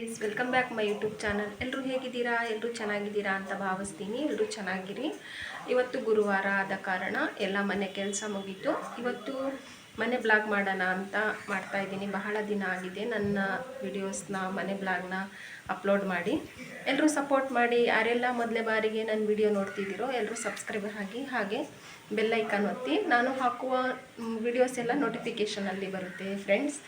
Guys welcome back my YouTube channel ಎಲ್ಲರೂ ಹೇಗಿದ್ದೀರಾ? ಎಲ್ಲರೂ ಚೆನ್ನಾಗಿದ್ದೀರಾ ಅಂತ ಭಾವಿಸ್ತೀನಿ. ಎಲ್ಲರೂ ಚೆನ್ನಾಗಿರಿ. ಇವತ್ತು ಗುರುವಾರ ಆದ ಕಾರಣ ಎಲ್ಲ ಮನೆ ಕೆಲಸ ಮುಗೀತು. ಇವತ್ತು ಮನೆ ಬ್ಲಾಗ್ ಮಾಡೋಣ ಅಂತ ಮಾಡ್ತಾ ಇದ್ದೀನಿ. ಬಹಳ ದಿನ ಆಗಿದೆ ನನ್ನ ವಿಡಿಯೋಸ್ನ ಮನೆ ಬ್ಲಾಗ್ನ ಅಪ್ಲೋಡ್ ಮಾಡಿ. ಎಲ್ಲರೂ ಸಪೋರ್ಟ್ ಮಾಡಿ. ಯಾರೆಲ್ಲ ಮೊದಲೇ ಬಾರಿಗೆ ನನ್ನ ವಿಡಿಯೋ ನೋಡ್ತಿದ್ದೀರೋ ಎಲ್ಲರೂ ಸಬ್ಸ್ಕ್ರೈಬ್ ಆಗಿ ಹಾಗೆ ಬೆಲ್ ಐಕಾನ್ ಒತ್ತಿ. ನಾನು ಹಾಕುವ ವಿಡಿಯೋಸ್ ಎಲ್ಲ ನೋಟಿಫಿಕೇಷನಲ್ಲಿ ಬರುತ್ತೆ ಫ್ರೆಂಡ್ಸ್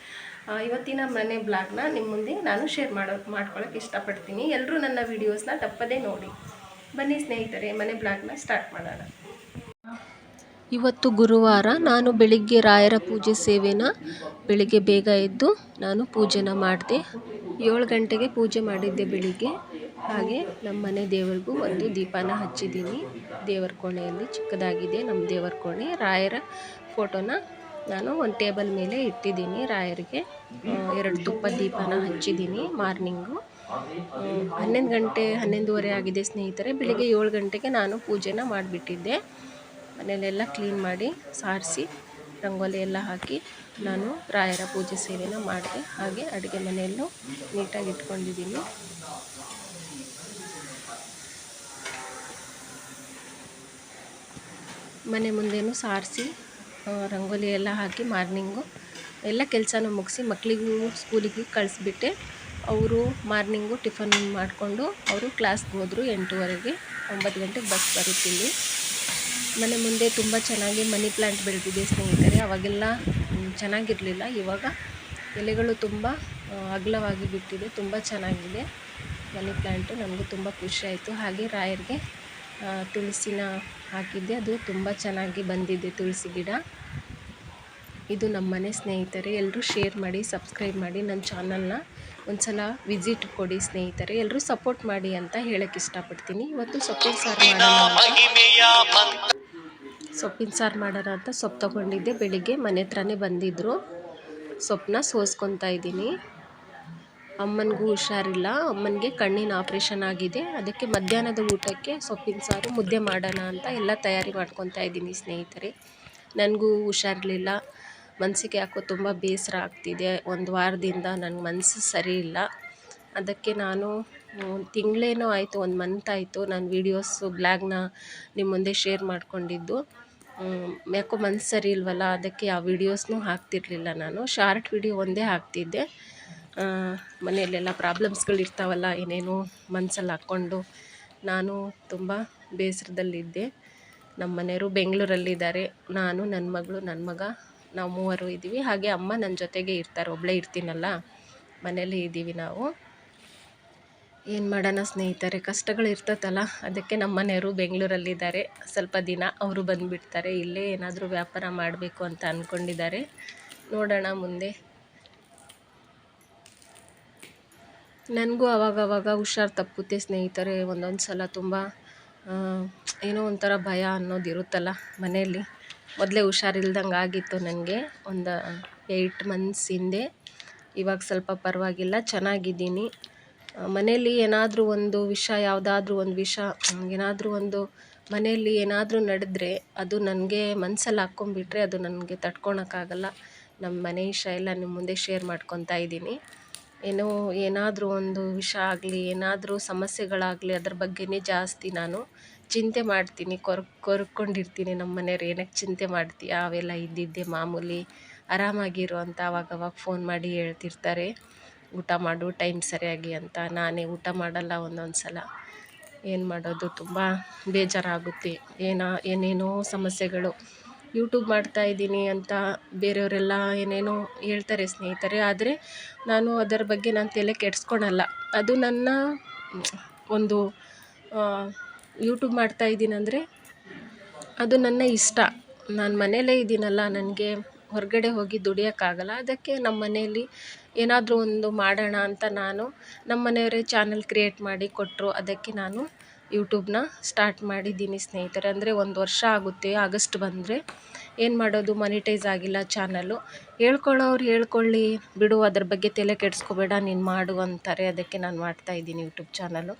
ಇವತ್ತಿನ ಮನೆ ಬ್ಲಾಗ್ನ ನಿಮ್ಮ ಮುಂದೆ ನಾನು ಶೇರ್ ಮಾಡೋ ಮಾಡ್ಕೊಳ್ಳೋಕೆ ಇಷ್ಟಪಡ್ತೀನಿ. ಎಲ್ಲರೂ ನನ್ನ ವೀಡಿಯೋಸ್ನ ತಪ್ಪದೇ ನೋಡಿ. ಬನ್ನಿ ಸ್ನೇಹಿತರೆ, ಮನೆ ಬ್ಲಾಗ್ನ ಸ್ಟಾರ್ಟ್ ಮಾಡೋಣ. ಇವತ್ತು ಗುರುವಾರ ನಾನು ಬೆಳಿಗ್ಗೆ ರಾಯರ ಪೂಜೆ ಸೇವೆನ ಬೆಳಿಗ್ಗೆ ಬೇಗ ಎದ್ದು ನಾನು ಪೂಜೆನ ಮಾಡಿದೆ. ಏಳು ಗಂಟೆಗೆ ಪೂಜೆ ಮಾಡಿದ್ದೆ ಬೆಳಿಗ್ಗೆ. ಹಾಗೆ ನಮ್ಮ ಮನೆ ದೇವರಿಗೂ ಒಂದು ದೀಪನ ಹಚ್ಚಿದ್ದೀನಿ. ದೇವರ ಕೋಣೆಯಲ್ಲಿ ಚಿಕ್ಕದಾಗಿದೆ ನಮ್ಮ ದೇವರ ಕೋಣೆ. ರಾಯರ ಫೋಟೋನ ನಾನು ಒಂದು ಟೇಬಲ್ ಮೇಲೆ ಇಟ್ಟಿದ್ದೀನಿ ರಾಯರಿಗೆ. ಎರಡು ತುಪ್ಪ ದೀಪನ ಹಚ್ಚಿದ್ದೀನಿ ಮಾರ್ನಿಂಗು. ಹನ್ನೊಂದು ಗಂಟೆ, ಹನ್ನೊಂದುವರೆ ಆಗಿದೆ ಸ್ನೇಹಿತರೆ. ಬೆಳಿಗ್ಗೆ ಏಳು ಗಂಟೆಗೆ ನಾನು ಪೂಜೆನ ಮಾಡಿಬಿಟ್ಟಿದ್ದೆ. ಮನೆಯಲ್ಲೆಲ್ಲ ಕ್ಲೀನ್ ಮಾಡಿ ಸಾರಿಸಿ ರಂಗೋಲಿ ಎಲ್ಲ ಹಾಕಿ ನಾನು ರಾಯರ ಪೂಜೆ ಸೇವೆನ ಮಾಡಿದೆ. ಹಾಗೆ ಅಡುಗೆ ಮನೆಯಲ್ಲೂ ನೀಟಾಗಿ ಇಟ್ಕೊಂಡಿದ್ದೀನಿ. ಮನೆ ಮುಂದೆನೂ ಸಾರಿಸಿ ರಂಗೋಲಿ ಎಲ್ಲ ಹಾಕಿ ಮಾರ್ನಿಂಗು ಎಲ್ಲ ಕೆಲಸನೂ ಮುಗಿಸಿ ಮಕ್ಕಳಿಗೂ ಸ್ಕೂಲಿಗೆ ಕಳಿಸ್ಬಿಟ್ಟೆ. ಅವರು ಮಾರ್ನಿಂಗು ಟಿಫನ್ ಮಾಡಿಕೊಂಡು ಅವರು ಕ್ಲಾಸ್ಗೆ ಹೋದರು ಎಂಟೂವರೆಗೆ. ಒಂಬತ್ತು ಗಂಟೆಗೆ ಬಸ್ ಬರುತ್ತಿಲ್ಲಿ ಮನೆ ಮುಂದೆ ತುಂಬ ಚೆನ್ನಾಗಿ ಮನಿ ಪ್ಲ್ಯಾಂಟ್ ಬೆಳೆದಿದೆ ಸ್ನೇಹಿತರೆ. ಅವಾಗೆಲ್ಲ ಚೆನ್ನಾಗಿರಲಿಲ್ಲ. ಇವಾಗ ಎಲೆಗಳು ತುಂಬ ಅಗಲವಾಗಿ ಬಿಟ್ಟಿದೆ. ತುಂಬ ಚೆನ್ನಾಗಿದೆ. ಮನಿ ಪ್ಲ್ಯಾಂಟು ನಮಗೂ ತುಂಬ ಖುಷಿ ಆಯಿತು. ಹಾಗೆ ರಾಯರಿಗೆ ತುಳಸಿನ ಹಾಕಿದ್ದೆ. ಅದು ತುಂಬ ಚೆನ್ನಾಗಿ ಬಂದಿದೆ ತುಳಸಿ ಗಿಡ. ಇದು ನಮ್ಮ ಮನೆ ಸ್ನೇಹಿತರೆ ಎಲ್ಲರೂ ಶೇರ್ ಮಾಡಿ, ಸಬ್ಸ್ಕ್ರೈಬ್ ಮಾಡಿ ನನ್ನ ಚಾನಲ್ನ ಒಂದ್ಸಲ ವಿಸಿಟ್ ಕೊಡಿ ಸ್ನೇಹಿತರೆ. ಎಲ್ಲರೂ ಸಪೋರ್ಟ್ ಮಾಡಿ ಅಂತ ಹೇಳಕ್ಕೆ ಇಷ್ಟಪಡ್ತೀನಿ. ಇವತ್ತು ಸೊಪ್ಪಿನ ಸಾರು ಮಾಡೋಣ ಸೊಪ್ಪಿನ ಸಾರು ಮಾಡೋಣ ಅಂತ ಸೊಪ್ಪು ತೊಗೊಂಡಿದ್ದೆ. ಬೆಳಿಗ್ಗೆ ಮನೆ ಹತ್ರನೇ ಬಂದಿದ್ದರು ಸೊಪ್ಪನ್ನ ಸೋಸ್ಕೊತಾ ಇದ್ದೀನಿ. ಅಮ್ಮನಿಗೂ ಹುಷಾರಿಲ್ಲ. ಅಮ್ಮನಿಗೆ ಕಣ್ಣಿನ ಆಪ್ರೇಷನ್ ಆಗಿದೆ. ಅದಕ್ಕೆ ಮಧ್ಯಾಹ್ನದ ಊಟಕ್ಕೆ ಸೊಪ್ಪಿನ ಸಾರು, ಮುದ್ದೆ ಮಾಡೋಣ ಅಂತ ಎಲ್ಲ ತಯಾರಿ ಮಾಡ್ಕೊತಾ ಇದ್ದೀನಿ ಸ್ನೇಹಿತರೆ. ನನಗೂ ಹುಷಾರಿರಲಿಲ್ಲ. ಮನಸ್ಸಿಗೆ ಯಾಕೋ ತುಂಬ ಬೇಸರ ಆಗ್ತಿದೆ. ಒಂದು ವಾರದಿಂದ ನನ್ನ ಮನಸ್ಸು ಸರಿ ಇಲ್ಲ. ಅದಕ್ಕೆ ನಾನು ತಿಂಗಳೇನೋ ಆಯಿತು, ಒಂದು ಮಂತ್ ಆಯಿತು ನಾನು ವೀಡಿಯೋಸು ಬ್ಲಾಗ್ನ ನಿಮ್ಮ ಮುಂದೆ ಶೇರ್ ಮಾಡಿಕೊಂಡಿದ್ದು. ಯಾಕೋ ಮನಸ್ಸು ಸರಿ ಇಲ್ವಲ್ಲ, ಅದಕ್ಕೆ ಆ ವೀಡಿಯೋಸ್ನೂ ಹಾಕ್ತಿರ್ಲಿಲ್ಲ ನಾನು. ಶಾರ್ಟ್ ವಿಡಿಯೋ ಒಂದೇ ಹಾಕ್ತಿದ್ದೆ. ಮನೆಯಲ್ಲೆಲ್ಲ ಪ್ರಾಬ್ಲಮ್ಸ್ಗಳು ಇರ್ತಾವಲ್ಲ ಏನೇನೋ ಮನಸ್ಸಲ್ಲಿ ಹಾಕ್ಕೊಂಡು ನಾನು ತುಂಬ ಬೇಸರದಲ್ಲಿದ್ದೆ. ನಮ್ಮ ಮನೆಯವರು ಬೆಂಗಳೂರಲ್ಲಿದ್ದಾರೆ. ನಾನು ನನ್ನ ಮಗಳು ನನ್ನ ಮಗ, ನಾವು ಮೂವರು ಇದ್ದೀವಿ. ಹಾಗೆ ಅಮ್ಮ ನನ್ನ ಜೊತೆಗೆ ಇರ್ತಾರೆ ಒಬ್ಬಳೇ ಇರ್ತೀನಲ್ಲ ಮನೇಲಿ ಇದ್ದೀವಿ ನಾವು. ಏನು ಮಾಡೋಣ ಸ್ನೇಹಿತರೆ, ಕಷ್ಟಗಳು ಇರ್ತತಲ್ಲ ಅದಕ್ಕೆ ನಮ್ಮ ಮನೆಯವರು ಬೆಂಗಳೂರಲ್ಲಿದ್ದಾರೆ. ಸ್ವಲ್ಪ ದಿನ ಅವರು ಬಂದುಬಿಡ್ತಾರೆ, ಇಲ್ಲೇ ಏನಾದರೂ ವ್ಯಾಪಾರ ಮಾಡಬೇಕು ಅಂತ ಅಂದ್ಕೊಂಡಿದ್ದಾರೆ ನೋಡೋಣ ಮುಂದೆ. ನನಗೂ ಆವಾಗವಾಗ ಹುಷಾರು ತಪ್ಪುತ್ತೆ ಸ್ನೇಹಿತರೆ ಒಂದೊಂದು ಸಲ ತುಂಬ ಏನೋ ಒಂಥರ ಭಯ ಅನ್ನೋದು ಇರುತ್ತಲ್ಲ ಮನೆಯಲ್ಲಿ. ಮೊದಲೇ ಹುಷಾರಿಲ್ದಂಗೆ ಆಗಿತ್ತು ನನಗೆ, ಒಂದು ಏಯ್ಟ್ ಮಂತ್ಸ್ ಹಿಂದೆ. ಇವಾಗ ಸ್ವಲ್ಪ ಪರವಾಗಿಲ್ಲ, ಚೆನ್ನಾಗಿದ್ದೀನಿ. ಮನೆಯಲ್ಲಿ ಏನಾದರೂ ಒಂದು ವಿಷ, ಯಾವುದಾದ್ರೂ ಒಂದು ವಿಷ, ಏನಾದರೂ ಒಂದು ಮನೆಯಲ್ಲಿ ಏನಾದರೂ ನಡೆದ್ರೆ ಅದು ನನಗೆ ಮನಸ್ಸಲ್ಲಿ ಹಾಕ್ಕೊಂಬಿಟ್ರೆ ಅದು ನನಗೆ ತಡ್ಕೊಳಕ್ಕಾಗಲ್ಲ. ನಮ್ಮ ಮನೆ ವಿಷಯ ಎಲ್ಲ ನಿಮ್ಮ ಮುಂದೆ ಶೇರ್ ಮಾಡ್ಕೊತಾ ಇದ್ದೀನಿ. ಏನೋ ಏನಾದರೂ ಒಂದು ವಿಷ ಆಗಲಿ, ಏನಾದರೂ ಸಮಸ್ಯೆಗಳಾಗಲಿ ಅದ್ರ ಬಗ್ಗೆನೇ ಜಾಸ್ತಿ ನಾನು ಚಿಂತೆ ಮಾಡ್ತೀನಿ, ಕೊರ್, ಕೊರ್ಕೊಂಡಿರ್ತೀನಿ ನಮ್ಮ ಮನೆಯವ್ರು. ಏನಕ್ಕೆ ಚಿಂತೆ ಮಾಡ್ತೀಯಾ? ಅವೆಲ್ಲ ಇದ್ದಿದ್ದೆ ಮಾಮೂಲಿ ಆರಾಮಾಗಿರು ಅಂತ ಅವಾಗವಾಗ ಫೋನ್ ಮಾಡಿ ಹೇಳ್ತಿರ್ತಾರೆ. ಊಟ ಮಾಡು ಟೈಮ್ ಸರಿಯಾಗಿ ಅಂತ. ನಾನೇ ಊಟ ಮಾಡಲ್ಲ ಒಂದೊಂದು ಸಲ ಏನು ಮಾಡೋದು? ತುಂಬ ಬೇಜಾರಾಗುತ್ತೆ. ಏನೋ, ಏನೇನೋ ಸಮಸ್ಯೆಗಳು. ಯೂಟ್ಯೂಬ್ ಮಾಡ್ತಾ ಇದ್ದೀನಿ ಅಂತ ಬೇರೆಯವರೆಲ್ಲ ಏನೇನೋ ಹೇಳ್ತಾರೆ ಸ್ನೇಹಿತರೆ, ಆದರೆ ನಾನು ಅದರ ಬಗ್ಗೆ ನಾನು ತಲೆ ಕೆಡಿಸ್ಕೊಳಲ್ಲ. ಅದು ನನ್ನ ಒಂದು ಯೂಟ್ಯೂಬ್ ಮಾಡ್ತಾ ಇದ್ದೀನಂದರೆ ಅದು ನನ್ನ ಇಷ್ಟ. ನಾನು ಮನೆಯಲ್ಲೇ ಇದ್ದೀನಲ್ಲ, ನನಗೆ ಹೊರಗಡೆ ಹೋಗಿ ದುಡಿಯೋಕ್ಕಾಗಲ್ಲ. ಅದಕ್ಕೆ ನಮ್ಮ ಮನೆಯಲ್ಲಿ ಏನಾದರೂ ಒಂದು ಮಾಡೋಣ ಅಂತ ನಾನು ನಮ್ಮ ಮನೆಯವರೇ ಚಾನಲ್ ಕ್ರಿಯೇಟ್ ಮಾಡಿ ಕೊಟ್ಟರು. ಅದಕ್ಕೆ ನಾನು ಯೂಟ್ಯೂಬ್ನ ಸ್ಟಾರ್ಟ್ ಮಾಡಿದ್ದೀನಿ ಸ್ನೇಹಿತರೆ. ಅಂದರೆ ಒಂದು ವರ್ಷ ಆಗುತ್ತೆ, ಆಗಸ್ಟ್ ಬಂದರೆ. ಏನು ಮಾಡೋದು? ಮನಿಟೈಸ್ ಆಗಿಲ್ಲ ಚಾನಲ್ಲು ಹೇಳ್ಕೊಳ್ಳೋರು ಹೇಳ್ಕೊಳ್ಳಿ. ಬಿಡು, ಅದ್ರ ಬಗ್ಗೆ ತಲೆ ಕೆಡಿಸ್ಕೋಬೇಡ, ನೀನು ಮಾಡು ಅಂತಾರೆ. ಅದಕ್ಕೆ ನಾನು ಮಾಡ್ತಾಯಿದ್ದೀನಿ ಯೂಟ್ಯೂಬ್ ಚಾನಲ್ಲು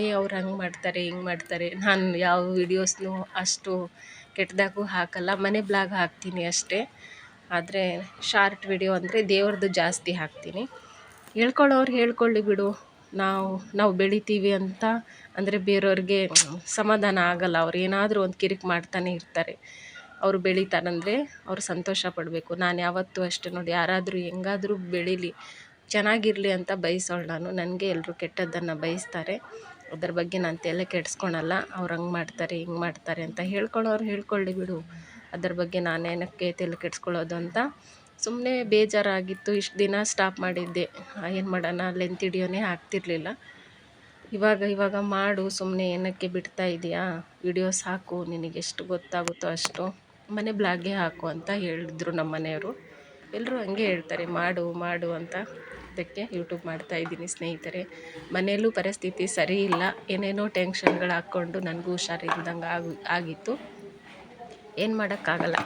ಏ, ಅವ್ರು ಹಂಗೆ ಮಾಡ್ತಾರೆ, ಹಿಂಗೆ ಮಾಡ್ತಾರೆ. ನಾನು ಯಾವ ವೀಡಿಯೋಸ್ನೂ ಅಷ್ಟು ಕೆಟ್ಟದಾಗೂ ಹಾಕಲ್ಲ. ಮನೆ ಬ್ಲಾಗ್ ಹಾಕ್ತೀನಿ ಅಷ್ಟೇ. ಆದರೆ ಶಾರ್ಟ್ ವಿಡಿಯೋ ಅಂದರೆ ದೇವ್ರದ್ದು ಜಾಸ್ತಿ ಹಾಕ್ತೀನಿ. ಹೇಳ್ಕೊಳ್ಳೋರು ಹೇಳ್ಕೊಳ್ಳಿ ಬಿಡು. ನಾವು ನಾವು ಬೆಳಿತೀವಿ ಅಂತ. ಅಂದರೆ ಬೇರೆಯವ್ರಿಗೆ ಸಮಾಧಾನ ಆಗಲ್ಲ. ಅವ್ರು ಏನಾದರೂ ಒಂದು ಕಿರಿಕ್ ಮಾಡ್ತಾನೆ ಇರ್ತಾರೆ. ಅವರು ಬೆಳೀತಾರಂದರೆ ಅವ್ರು ಸಂತೋಷ ಪಡಬೇಕು. ನಾನು ಯಾವತ್ತೂ ಅಷ್ಟೇ ನೋಡಿ, ಯಾರಾದರೂ ಹೆಂಗಾದ್ರೂ ಬೆಳೀಲಿ, ಚೆನ್ನಾಗಿರಲಿ ಅಂತ ಬಯಸೋಳು ನಾನು. ನನಗೆ ಎಲ್ಲರೂ ಕೆಟ್ಟದ್ದನ್ನು ಬಯಸ್ತಾರೆ. ಅದ್ರ ಬಗ್ಗೆ ನಾನು ತಲೆ ಕೆಡಿಸ್ಕೊಳಲ್ಲ. ಅವ್ರು ಹಂಗೆ ಮಾಡ್ತಾರೆ, ಹಿಂಗೆ ಮಾಡ್ತಾರೆ ಅಂತ ಹೇಳ್ಕೊಳ್ಳೋರು ಹೇಳ್ಕೊಳ್ಳಿ ಬಿಡು. ಅದ್ರ ಬಗ್ಗೆ ನಾನೇನಕ್ಕೆ ತಲೆ ಕೆಡಿಸ್ಕೊಳ್ಳೋದು ಅಂತ. ಸುಮ್ಮನೆ ಬೇಜಾರಾಗಿತ್ತು, ಇಷ್ಟು ದಿನ ಸ್ಟಾಪ್ ಮಾಡಿದ್ದೆ. ಏನು ಮಾಡೋಣ ಲೆಂತ್ ಹಿಡಿಯೋನೇ ಆಗ್ತಿರ್ಲಿಲ್ಲ. ಇವಾಗ ಇವಾಗ ಮಾಡು ಸುಮ್ಮನೆ ಏನಕ್ಕೆ ಬಿಡ್ತಾ ಇದೆಯಾ? ವಿಡಿಯೋಸ್ ಹಾಕು ನಿನಗೆಷ್ಟು ಗೊತ್ತಾಗುತ್ತೋ ಅಷ್ಟು. ಮನೆ ಬ್ಲಾಗ್ಗೆ ಹಾಕು ಅಂತ ಹೇಳಿದ್ರು ನಮ್ಮ ಮನೆಯವರು. ಎಲ್ಲರೂ ಹಂಗೆ ಹೇಳ್ತಾರೆ, ಮಾಡು ಮಾಡು ಅಂತ. ಅದಕ್ಕೆ ಯೂಟ್ಯೂಬ್ ಮಾಡ್ತಾ ಇದ್ದೀನಿ ಸ್ನೇಹಿತರೆ. ಮನೆಯಲ್ಲೂ ಪರಿಸ್ಥಿತಿ ಸರಿ ಇಲ್ಲ. ಏನೇನೋ ಟೆನ್ಷನ್ಗಳು ಹಾಕ್ಕೊಂಡು ನನಗೂ ಹುಷಾರಿಲ್ದಂಗೆ ಆಗಿ, ಆಗಿತ್ತು. ಏನು ಮಾಡೋಕ್ಕಾಗಲ್ಲ.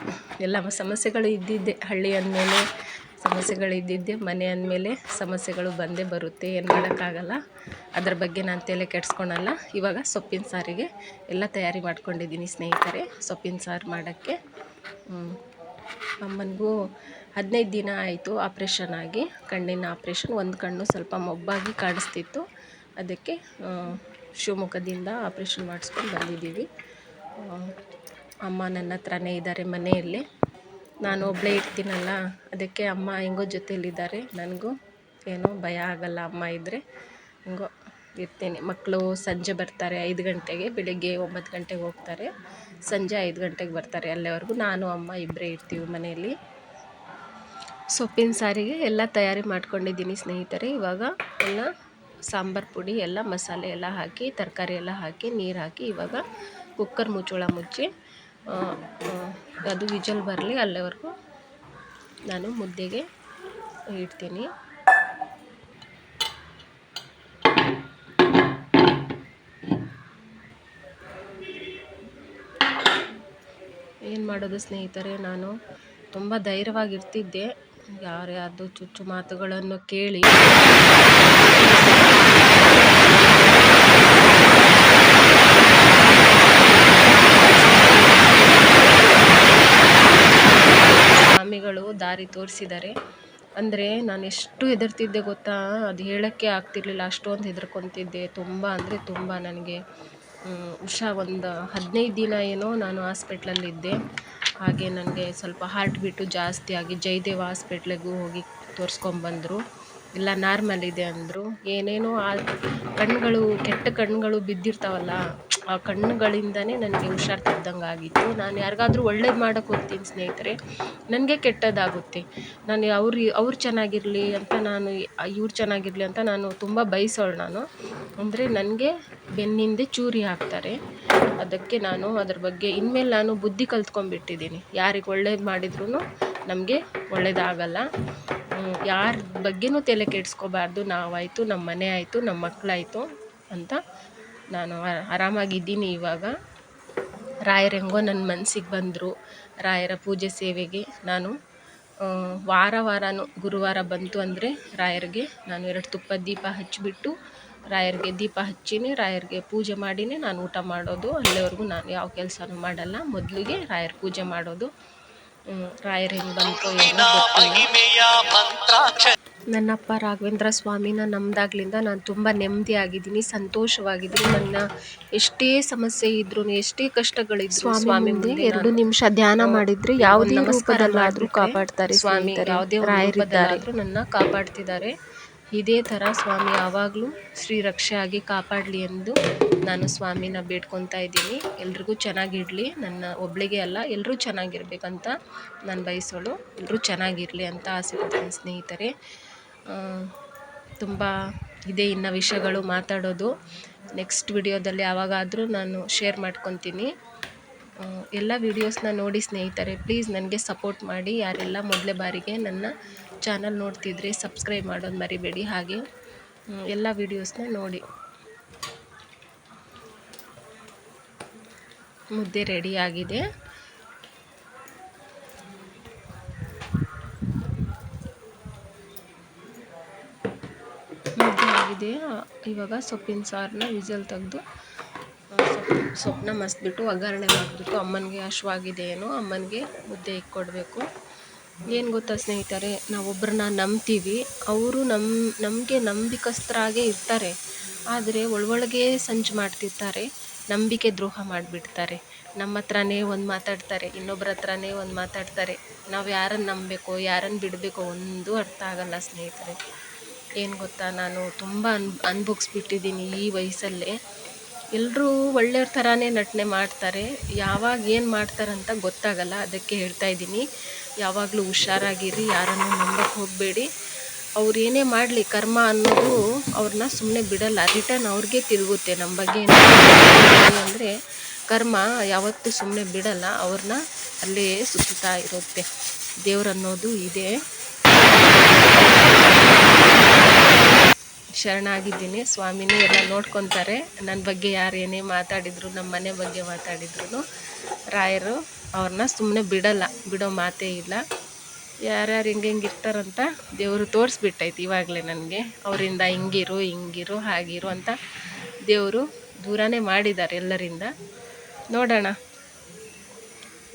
ಎಲ್ಲ ಸಮಸ್ಯೆಗಳು ಇದ್ದಿದ್ದೆ ಹಳ್ಳಿ ಅಂದಮೇಲೆ ಸಮಸ್ಯೆಗಳು ಇದ್ದಿದ್ದೆ ಮನೆ ಅಂದಮೇಲೆ ಸಮಸ್ಯೆಗಳು ಬಂದೇ ಬರುತ್ತೆ, ಏನು ಮಾಡೋಕ್ಕಾಗಲ್ಲ. ಅದ್ರ ಬಗ್ಗೆ ನಾನು ತಲೆ ಕೆಡಿಸ್ಕೊಳಲ್ಲ. ಇವಾಗ ಸೊಪ್ಪಿನ ಸಾರಿಗೆ ಎಲ್ಲ ತಯಾರಿ ಮಾಡ್ಕೊಂಡಿದ್ದೀನಿ ಸ್ನೇಹಿತರೆ, ಸೊಪ್ಪಿನ ಸಾರು ಮಾಡೋಕ್ಕೆ. ಅಮ್ಮನಿಗೂ ಹದಿನೈದು ದಿನ ಆಯಿತು ಆಪ್ರೇಷನ್ ಆಗಿ, ಕಣ್ಣಿನ ಆಪ್ರೇಷನ್, ಒಂದು ಕಣ್ಣು ಸ್ವಲ್ಪ ಮೊಬ್ಬಾಗಿ ಕಾಣಿಸ್ತಿತ್ತು. ಅದಕ್ಕೆ ಶಿವಮೊಗ್ಗದಿಂದ ಆಪ್ರೇಷನ್ ಮಾಡಿಸ್ಕೊಂಡು ಬಂದಿದ್ದೀವಿ. ಅಮ್ಮ ನನ್ನ ಹತ್ರನೇ ಇದ್ದಾರೆ ಮನೆಯಲ್ಲೇ. ನಾನು ಒಬ್ಬಳೇ ಇರ್ತೀನಲ್ಲ, ಅದಕ್ಕೆ ಅಮ್ಮ ಹೆಂಗೋ ಜೊತೆಯಲ್ಲಿದ್ದಾರೆ ನನಗೂ ಏನೂ ಭಯ ಆಗಲ್ಲ ಅಮ್ಮ ಇದ್ದರೆ ಹೆಂಗೋ ಇರ್ತೀನಿ. ಮಕ್ಕಳು ಸಂಜೆ ಬರ್ತಾರೆ, ಐದು ಗಂಟೆಗೆ, ಬೆಳಗ್ಗೆ ಒಂಬತ್ತು ಗಂಟೆಗೆ ಹೋಗ್ತಾರೆ. ಸಂಜೆ ಐದು ಗಂಟೆಗೆ ಬರ್ತಾರೆ, ಅಲ್ಲಿವರೆಗೂ ನಾನು, ಅಮ್ಮ ಇಬ್ಬರೇ ಇರ್ತೀವಿ ಮನೆಯಲ್ಲಿ. ಸೊಪ್ಪಿನ ಸಾರಿಗೆ ಎಲ್ಲ ತಯಾರಿ ಮಾಡ್ಕೊಂಡಿದ್ದೀನಿ ಸ್ನೇಹಿತರೆ. ಇವಾಗ ಎಲ್ಲ ಸಾಂಬಾರು ಪುಡಿ, ಎಲ್ಲ ಮಸಾಲೆ ಎಲ್ಲ ಹಾಕಿ, ತರಕಾರಿ ಎಲ್ಲ ಹಾಕಿ, ನೀರು ಹಾಕಿ, ಇವಾಗ ಕುಕ್ಕರ್ ಮುಚ್ಚಳ ಮುಚ್ಚಿ ಅದು ವಿಜಲ್ ಬರಲಿ ಅಲ್ಲಿವರೆಗೂ ನಾನು ಮುದ್ದೆಗೆ ಇಡ್ತೀನಿ. ಏನು ಮಾಡೋದು ಸ್ನೇಹಿತರೆ, ನಾನು ತುಂಬ ಧೈರ್ಯವಾಗಿರ್ತಿದ್ದೆ. ಯಾರ್ಯಾರ್ದು ಚುಚ್ಚು ಮಾತುಗಳನ್ನು ಕೇಳಿ ದಾರಿ ತೋರಿಸಿದ್ದಾರೆ. ಅಂದರೆ ನಾನು ಎಷ್ಟು ಹೆದರ್ತಿದ್ದೆ ಗೊತ್ತಾ? ಅದು ಹೇಳೋಕ್ಕೆ ಆಗ್ತಿರಲಿಲ್ಲ. ಅಷ್ಟೊಂದು ಹೆದರ್ಕೊತಿದ್ದೆ. ತುಂಬ ಅಂದರೆ ತುಂಬ ನನಗೆ ಉಷಾ ಒಂದು ಹದಿನೈದು ದಿನ ಏನೋ ನಾನು ಹಾಸ್ಪಿಟ್ಲಲ್ಲಿದ್ದೆ. ಹಾಗೆ ನನಗೆ ಸ್ವಲ್ಪ ಹಾರ್ಟ್ ಬೀಟು ಜಾಸ್ತಿ ಆಗಿ ಜಯದೇವ ಹಾಸ್ಪಿಟ್ಲಿಗೂ ಹೋಗಿ ತೋರಿಸ್ಕೊಂಬಂದರು. ಇಲ್ಲ ನಾರ್ಮಲ್ ಇದೆ ಅಂದರು. ಏನೇನೋ ಆ ಕಣ್ಣುಗಳು ಕೆಟ್ಟ ಕಣ್ಣುಗಳು ಬಿದ್ದಿರ್ತಾವಲ್ಲ ಆ ಕಣ್ಣುಗಳಿಂದನೇ ನನಗೆ ಹುಷಾರು ತಪ್ದಂಗೆ ಆಗಿತ್ತು. ನಾನು ಯಾರಿಗಾದ್ರೂ ಒಳ್ಳೇದು ಮಾಡೋಕ್ಕೆ ಹೋಗ್ತೀನಿ ಸ್ನೇಹಿತರೆ, ನನಗೆ ಕೆಟ್ಟದಾಗುತ್ತೆ. ನಾನು ಅವ್ರು ಅವ್ರು ಚೆನ್ನಾಗಿರಲಿ ಅಂತ ನಾನು, ಇವ್ರು ಚೆನ್ನಾಗಿರಲಿ ಅಂತ ನಾನು ತುಂಬ ಬಯಸೋಳು ನಾನು. ಅಂದರೆ ನನಗೆ ಬೆನ್ನಿಂದೆ ಚೂರಿ ಹಾಕ್ತಾರೆ. ಅದಕ್ಕೆ ನಾನು ಅದ್ರ ಬಗ್ಗೆ ಇನ್ಮೇಲೆ ನಾನು ಬುದ್ಧಿ ಕಲ್ತ್ಕೊಂಡ್ಬಿಟ್ಟಿದ್ದೀನಿ. ಯಾರಿಗೆ ಒಳ್ಳೇದು ಮಾಡಿದ್ರೂ ನಮಗೆ ಒಳ್ಳೇದಾಗಲ್ಲ. ಯಾರ ಬಗ್ಗೆನೂ ತಲೆ ಕೆಡಿಸ್ಕೋಬಾರ್ದು. ನಾವಾಯಿತು ನಮ್ಮ ಮನೆ ಆಯಿತು ನಮ್ಮ ಮಕ್ಕಳಾಯಿತು ಅಂತ ನಾನು ಆರಾಮಾಗಿದ್ದೀನಿ ಇವಾಗ. ರಾಯರು ಹೆಂಗೋ ನನ್ನ ಮನಸ್ಸಿಗೆ ಬಂದರು. ರಾಯರ ಪೂಜೆ ಸೇವೆಗೆ ನಾನು ವಾರ ವಾರನೂ ಗುರುವಾರ ಬಂತು ಅಂದರೆ ರಾಯರಿಗೆ ನಾನು ಎರಡು ತುಪ್ಪ ದೀಪ ಹಚ್ಚಿಬಿಟ್ಟು ರಾಯರಿಗೆ ದೀಪ ಹಚ್ಚಿನೇ, ರಾಯರಿಗೆ ಪೂಜೆ ಮಾಡಿನೇ. ನಾನು ಊಟ ಮಾಡೋದು, ಅಲ್ಲಿವರೆಗೂ ನಾನು ಯಾವ ಕೆಲಸನೂ ಮಾಡಲ್ಲ. ಮೊದಲಿಗೆ ರಾಯರ ಪೂಜೆ ಮಾಡೋದು. ರಾಯರು ಹೆಂಗೆ ಬಂತು ಏನೋ ಗೊತ್ತಿಲ್ಲ. ನನ್ನಪ್ಪ ರಾಘವೇಂದ್ರ ಸ್ವಾಮಿನ ನಂಬಿದಾಗ್ಲಿಂದ ನಾನು ತುಂಬ ನೆಮ್ಮದಿಯಾಗಿದ್ದೀನಿ ಸಂತೋಷವಾಗಿದ್ದೀನಿ. ನನ್ನ ಎಷ್ಟೇ ಸಮಸ್ಯೆ ಇದ್ರೂ ಎಷ್ಟೇ ಕಷ್ಟಗಳಿದ್ರು ಸ್ವಾಮಿ ಮುಂದೆ ಎರಡು ನಿಮಿಷ ಧ್ಯಾನ ಮಾಡಿದ್ರೆ ಯಾವುದೇ ರೂಪದಲ್ಲಾದರೂ ಕಾಪಾಡ್ತಾರೆ ಸ್ವಾಮಿ ಯಾವುದೇ ರಾಯರಿದ್ದಾರಾದರೂ ನನ್ನ ಕಾಪಾಡ್ತಿದ್ದಾರೆ. ಇದೇ ಥರ ಸ್ವಾಮಿ ಯಾವಾಗಲೂ ಶ್ರೀ ರಕ್ಷೆ ಆಗಿ ಕಾಪಾಡಲಿ ಎಂದು ನಾನು ಸ್ವಾಮಿನ ಬೇಡ್ಕೊತಾ ಇದ್ದೀನಿ. ಎಲ್ರಿಗೂ ಚೆನ್ನಾಗಿರಲಿ. ನನ್ನ ಒಬ್ಬಳಿಗೆ ಅಲ್ಲ ಎಲ್ಲರೂ ಚೆನ್ನಾಗಿರ್ಬೇಕಂತ ನಾನು ಬಯಸೋಳು. ಎಲ್ಲರೂ ಚೆನ್ನಾಗಿರಲಿ ಅಂತ ಆಸೆ ಪಡ್ತೀನಿ ಸ್ನೇಹಿತರೆ. ತುಂಬ ಇದೆ ಇನ್ನು ವಿಷಯಗಳು ಮಾತಾಡೋದು. ನೆಕ್ಸ್ಟ್ ವಿಡಿಯೋದಲ್ಲಿ ಯಾವಾಗಾದರೂ ನಾನು ಶೇರ್ ಮಾಡ್ಕೊತೀನಿ. ಎಲ್ಲ ವಿಡಿಯೋಸ್ನ ನೋಡಿ ಸ್ನೇಹಿತರೆ ಪ್ಲೀಸ್ ನನಗೆ ಸಪೋರ್ಟ್ ಮಾಡಿ. ಯಾರೆಲ್ಲ ಮೊದಲೇ ಬಾರಿಗೆ ನನ್ನ ಚಾನಲ್ ನೋಡ್ತಿದ್ರೆ ಸಬ್ಸ್ಕ್ರೈಬ್ ಮಾಡೋದು ಮರಿಬೇಡಿ. ಹಾಗೆ ಎಲ್ಲ ವಿಡಿಯೋಸ್ನ ನೋಡಿ. ಮುದ್ದೆ ರೆಡಿ ಇವಾಗ ಸೊಪ್ಪಿನ ಸಾರನ್ನ ವಿಝಲ್ ತೆಗೆದು ಸೊಪ್ಪು, ಸೊಪ್ಪನ್ನ ಮಸ್ಬಿಟ್ಟು ಒಗ್ಗರಣೆ ಮಾಡಿಬಿಟ್ಟು ಅಮ್ಮನಿಗೆ ಹಶ್ವಾಗಿದೆ ಏನೋ ಅಮ್ಮನಿಗೆ ಮುದ್ದೆ ಇಕ್ಕೊಡಬೇಕು. ಏನು ಗೊತ್ತಾ ಸ್ನೇಹಿತರೆ ನಾವೊಬ್ಬರನ್ನ ನಂಬ್ತೀವಿ, ಅವರು ನಮ್ಮ ನಮಗೆ ನಂಬಿಕಸ್ಥರಾಗೇ ಇರ್ತಾರೆ, ಆದರೆ ಒಳಗೊಳಗೆ ಸಂಚು ಮಾಡ್ತಿರ್ತಾರೆ, ನಂಬಿಕೆ ದ್ರೋಹ ಮಾಡಿಬಿಡ್ತಾರೆ. ನಮ್ಮ ಹತ್ರನೇ ಒಂದು ಮಾತಾಡ್ತಾರೆ ಇನ್ನೊಬ್ಬರ ಹತ್ರನೇ ಒಂದು ಮಾತಾಡ್ತಾರೆ. ನಾವು ಯಾರನ್ನು ನಂಬಬೇಕೋ ಯಾರನ್ನು ಬಿಡಬೇಕೋ ಒಂದೂ ಅರ್ಥ ಆಗಲ್ಲ ಸ್ನೇಹಿತರೆ. ಏನು ಗೊತ್ತಾ, ನಾನು ತುಂಬ ಅನ್ ಅನ್ಭೋಗಿಸ್ಬಿಟ್ಟಿದ್ದೀನಿ ಈ ವಯಸ್ಸಲ್ಲೇ. ಎಲ್ಲರೂ ಒಳ್ಳೆಯವ್ರ ಥರನೇ ನಟನೆ ಮಾಡ್ತಾರೆ. ಯಾವಾಗ ಏನು ಮಾಡ್ತಾರಂತ ಗೊತ್ತಾಗಲ್ಲ, ಅದಕ್ಕೆ ಹೇಳ್ತಾ ಇದ್ದೀನಿ. ಯಾವಾಗಲೂ ಹುಷಾರಾಗಿರಿ, ಯಾರನ್ನು ನಂಬಕ್ಕೆ ಹೋಗಬೇಡಿ. ಅವ್ರು ಏನೇ ಮಾಡಲಿ, ಕರ್ಮ ಅನ್ನೋದು ಅವ್ರನ್ನ ಸುಮ್ಮನೆ ಬಿಡಲ್ಲ. ರಿಟರ್ನ್ ಅವ್ರಿಗೆ ತಿರುಗುತ್ತೆ ನಮ್ಮ ಬಗ್ಗೆ ಅಂದರೆ ಕರ್ಮ ಯಾವತ್ತೂ ಸುಮ್ಮನೆ ಬಿಡಲ್ಲ. ಅವ್ರನ್ನ ಅಲ್ಲೇ ಸುತ್ತಾ ಇರುತ್ತೆ. ದೇವ್ರನ್ನೋದು ಇದೆ. ಶರಣಾಗಿದ್ದೀನಿ ಸ್ವಾಮಿನೇ ಎಲ್ಲ ನೋಡ್ಕೊತಾರೆ. ನನ್ನ ಬಗ್ಗೆ ಯಾರು ಏನೇ ಮಾತಾಡಿದ್ರು ನಮ್ಮ ಮನೆ ಬಗ್ಗೆ ಮಾತಾಡಿದ್ರು ರಾಯರು ಅವ್ರನ್ನ ಸುಮ್ಮನೆ ಬಿಡಲ್ಲ. ಬಿಡೋ ಮಾತೇ ಇಲ್ಲ. ಯಾರ್ಯಾರು ಹಿಂಗೆ ಹಿಂಗೆ ಇರ್ತಾರಂತ ದೇವರು ತೋರಿಸ್ಬಿಟ್ಟೈತೆ ಇವಾಗಲೇ ನನಗೆ. ಅವರಿಂದ ಹಿಂಗಿರು ಹಿಂಗಿರು, ಹಾಗಿರು ಅಂತ ದೇವರು ದೂರನೇ ಮಾಡಿದ್ದಾರೆ ಎಲ್ಲರಿಂದ. ನೋಡೋಣ.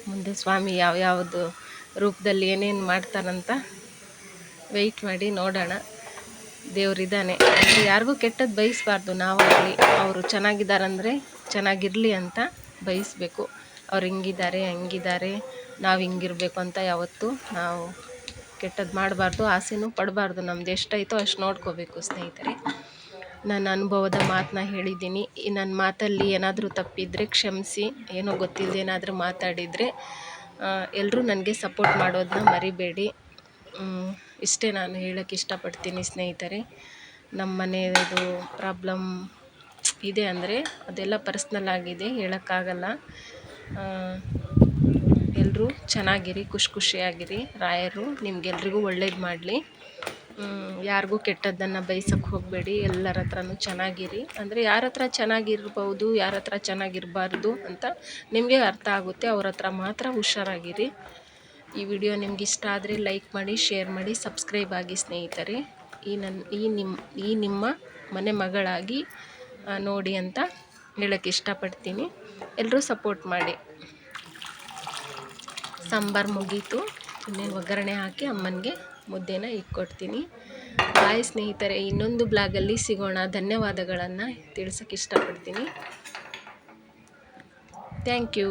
ಮುಂದೆ ಸ್ವಾಮಿ ಯಾವ ಯಾವುದು ರೂಪದಲ್ಲಿ ಏನೇನು ಮಾಡ್ತಾರಂತ ವೆಯ್ಟ್ ಮಾಡಿ ನೋಡೋಣ. ದೇವರಿದ್ದಾನೆ. ಅಂದರೆ ಯಾರಿಗೂ ಕೆಟ್ಟದ್ದು ಬಯಸಬಾರ್ದು. ನಾವಾಗಲಿ ಅವರು ಚೆನ್ನಾಗಿದ್ದಾರಂದರೆ ಚೆನ್ನಾಗಿರಲಿ ಅಂತ ಬಯಸಬೇಕು. ಅವ್ರು ಹಿಂಗಿದ್ದಾರೆ, ಹಂಗಿದ್ದಾರೆ, ನಾವು ಹಿಂಗಿರಬೇಕು ಅಂತ ಯಾವತ್ತೂ ನಾವು ಕೆಟ್ಟದ್ದು ಮಾಡಬಾರ್ದು, ಆಸೆನೂ ಪಡಬಾರ್ದು. ನಮ್ದು ಎಷ್ಟೈತೋ ಅಷ್ಟು ನೋಡ್ಕೋಬೇಕು ಸ್ನೇಹಿತರೆ. ನನ್ನ ಅನುಭವದ ಮಾತನ್ನ ಹೇಳಿದ್ದೀನಿ. ನನ್ನ ಮಾತಲ್ಲಿ ಏನಾದರೂ ತಪ್ಪಿದರೆ ಕ್ಷಮಿಸಿ. ಏನೋ ಗೊತ್ತಿಲ್ಲದೆ ಏನಾದರೂ ಮಾತಾಡಿದರೆ ಎಲ್ಲರೂ ನನಗೆ ಸಪೋರ್ಟ್ ಮಾಡೋದನ್ನ ಮರಿಬೇಡಿ. ಇಷ್ಟೇ ನಾನು ಹೇಳೋಕೆ ಇಷ್ಟಪಡ್ತೀನಿ ಸ್ನೇಹಿತರೆ. ನಮ್ಮ ಮನೆಯದು ಪ್ರಾಬ್ಲಮ್ ಇದೆ ಅಂದರೆ ಅದೆಲ್ಲ ಪರ್ಸ್ನಲ್ ಆಗಿದೆ, ಹೇಳೋಕ್ಕಾಗಲ್ಲ. ಎಲ್ಲರೂ ಚೆನ್ನಾಗಿರಿ, ಖುಷಿ ಖುಷಿಯಾಗಿರಿ. ರಾಯರು, ನಿಮಗೆಲ್ರಿಗೂ ಒಳ್ಳೇದು ಮಾಡಲಿ. ಯಾರಿಗೂ ಕೆಟ್ಟದ್ದನ್ನು ಬಯಸೋಕ್ಕೆ ಹೋಗಬೇಡಿ, ಎಲ್ಲರ ಹತ್ರನೂ ಚೆನ್ನಾಗಿರಿ. ಅಂದರೆ ಯಾರ ಹತ್ರ ಚೆನ್ನಾಗಿರ್ಬೋದು, ಯಾರ ಹತ್ರ ಚೆನ್ನಾಗಿರಬಾರ್ದು ಅಂತ ನಿಮಗೆ ಅರ್ಥ ಆಗುತ್ತೆ. ಅವ್ರ ಹತ್ರ ಮಾತ್ರ ಹುಷಾರಾಗಿರಿ. ಈ ವಿಡಿಯೋ ನಿಮ್ಗೆ ಇಷ್ಟ ಆದರೆ ಲೈಕ್ ಮಾಡಿ, ಶೇರ್ ಮಾಡಿ, ಸಬ್ಸ್ಕ್ರೈಬ್ ಆಗಿ ಸ್ನೇಹಿತರೆ. ಈ ನನ್ನ ಈ ನಿಮ್ಮ ಈ ನಿಮ್ಮ ಮನೆ ಮಗಳಾಗಿ ನೋಡಿ ಅಂತ ಹೇಳೋಕ್ಕೆ ಇಷ್ಟಪಡ್ತೀನಿ. ಎಲ್ಲರೂ ಸಪೋರ್ಟ್ ಮಾಡಿ. ಸಾಂಬಾರು ಮುಗೀತು. ಇನ್ನೇನು ಒಗ್ಗರಣೆ ಹಾಕಿ ಅಮ್ಮನಿಗೆ ಮುದ್ದೆನ ಇಕ್ಕೊಡ್ತೀನಿ ಬಾಯ್ ಸ್ನೇಹಿತರೆ, ಇನ್ನೊಂದು ಬ್ಲಾಗಲ್ಲಿ ಸಿಗೋಣ. ಧನ್ಯವಾದಗಳನ್ನು ತಿಳಿಸೋಕ್ಕೆ ಇಷ್ಟಪಡ್ತೀನಿ. Thank you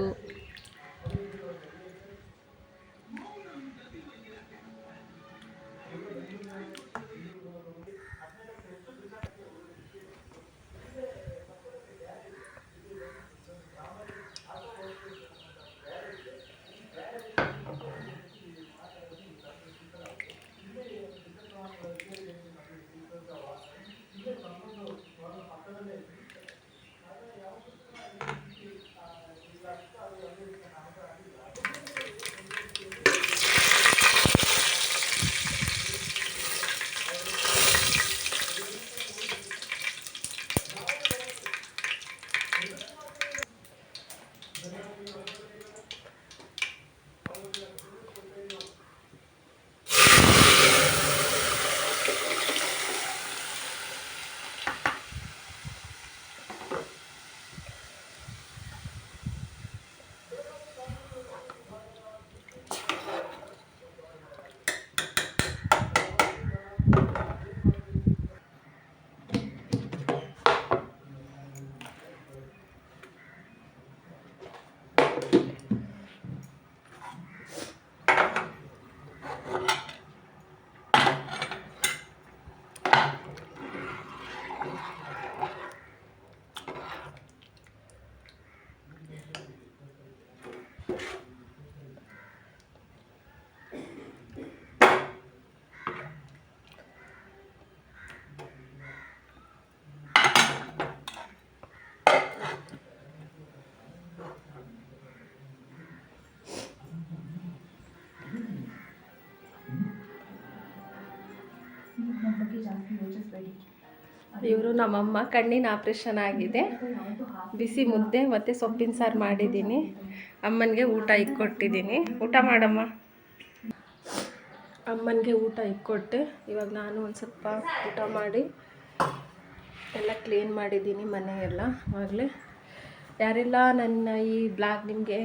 ಇವರು ನಮ್ಮಮ್ಮ ಕಣ್ಣಿನ ಆಪ್ರೇಷನ್ ಆಗಿದೆ. ಬಿಸಿ ಮುದ್ದೆ ಮತ್ತು ಸೊಪ್ಪಿನ ಸಾರು ಮಾಡಿದ್ದೀನಿ. ಅಮ್ಮನಿಗೆ ಊಟ ಇಕ್ಕೊಟ್ಟಿದ್ದೀನಿ. ಊಟ ಮಾಡಮ್ಮ. ಅಮ್ಮನಿಗೆ ಊಟ ಇಕ್ಕೊಟ್ಟೆ. ಇವಾಗ ನಾನು ಒಂದು ಸ್ವಲ್ಪ ಊಟ ಮಾಡಿ ಎಲ್ಲ ಕ್ಲೀನ್ ಮಾಡಿದ್ದೀನಿ ಮನೆ ಎಲ್ಲ ಆಗಲೇ. ಯಾರೆಲ್ಲ, ನನ್ನ ಈ ಬ್ಲಾಗ್ ನಿಮಗೆ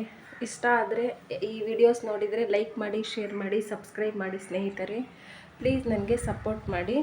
ಇಷ್ಟ ಆದರೆ, ಈ ವಿಡಿಯೋಸ್ ನೋಡಿದರೆ ಲೈಕ್ ಮಾಡಿ ಶೇರ್ ಮಾಡಿ ಸಬ್ಸ್ಕ್ರೈಬ್ ಮಾಡಿ ಸ್ನೇಹಿತರೆ. ಪ್ಲೀಸ್ ನನಗೆ ಸಪೋರ್ಟ್ ಮಾಡಿ.